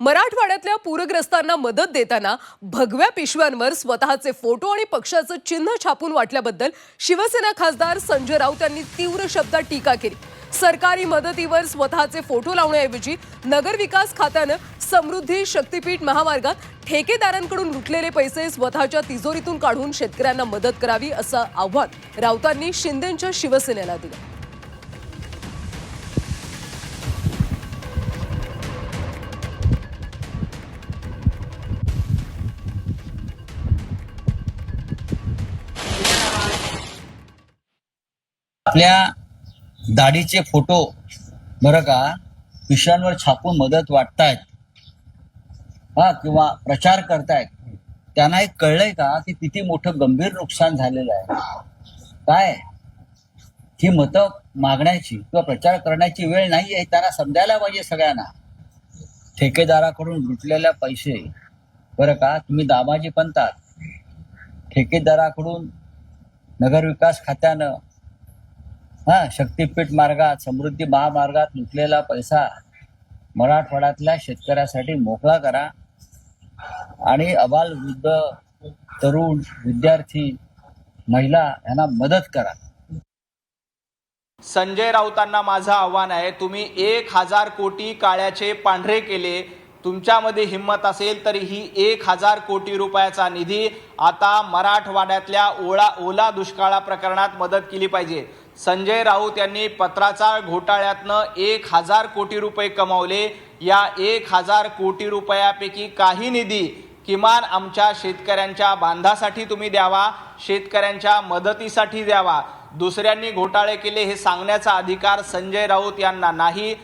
मराठवाड्यातल्या पूरग्रस्तांना मदत देताना भगव्या पिशव्यांवर स्वतःचे फोटो आणि पक्षाचं चिन्ह छापून वाटल्याबद्दल शिवसेना खासदार संजय राऊत यांनी तीव्र शब्दात टीका केली. सरकारी मदतीवर स्वतःचे फोटो लावण्याऐवजी नगरविकास खात्यानं समृद्धी शक्तीपीठ महामार्गात ठेकेदारांकडून लुटलेले पैसे स्वतःच्या तिजोरीतून काढून शेतकऱ्यांना मदत करावी असं आव्हान राऊतांनी शिंदेंच्या शिवसेनेला दिलं. आपल्या दाढीचे फोटो बरं का पिशव्यांवर छापून मदत वाटतायत. हा किंवा प्रचार करतायत. त्यांना एक कळलंय का की किती मोठं गंभीर नुकसान झालेलं आहे? काय? ही मतं मागण्याची किंवा प्रचार करण्याची वेळ नाही आहे त्यांना समजायला पाहिजे सगळ्यांना. ठेकेदाराकडून लुटलेल्या पैसे बरं का तुम्ही दामाजी पंतात ठेकेदाराकडून नगरविकास खात्यानं हा शक्तीपीठ मार्गात समृद्धी महामार्गात लुटलेला पैसा मराठवाड्यातल्या शेतकऱ्यासाठी मोकळा करा. आणि अबाल वृद्ध तरुण विद्यार्थी महिला यांना मदत करा. संजय राऊतांना माझं आव्हान आहे तुम्ही एक हजार कोटी काळ्याचे पांढरे केले. तुमच्यामध्ये हिंमत असेल तर ही एक हजार कोटी रुपयाचा निधी आता मराठवाड्यातल्या ओळा ओला दुष्काळा प्रकरणात मदत केली पाहिजे. संजय राऊत यांनी पत्राचा घोटाळ्यातनं एक हजार कोटी रुपये कमावले. या एक हजार कोटी रुपयापैकी काही निधी किमान आमच्या शेतकऱ्यांच्या बांधासाठी तुम्ही द्यावा शेतकऱ्यांच्या मदतीसाठी द्यावा. दुसऱ्यांनी घोटाळे केले हे सांगण्याचा अधिकार संजय राऊत यांना नाही.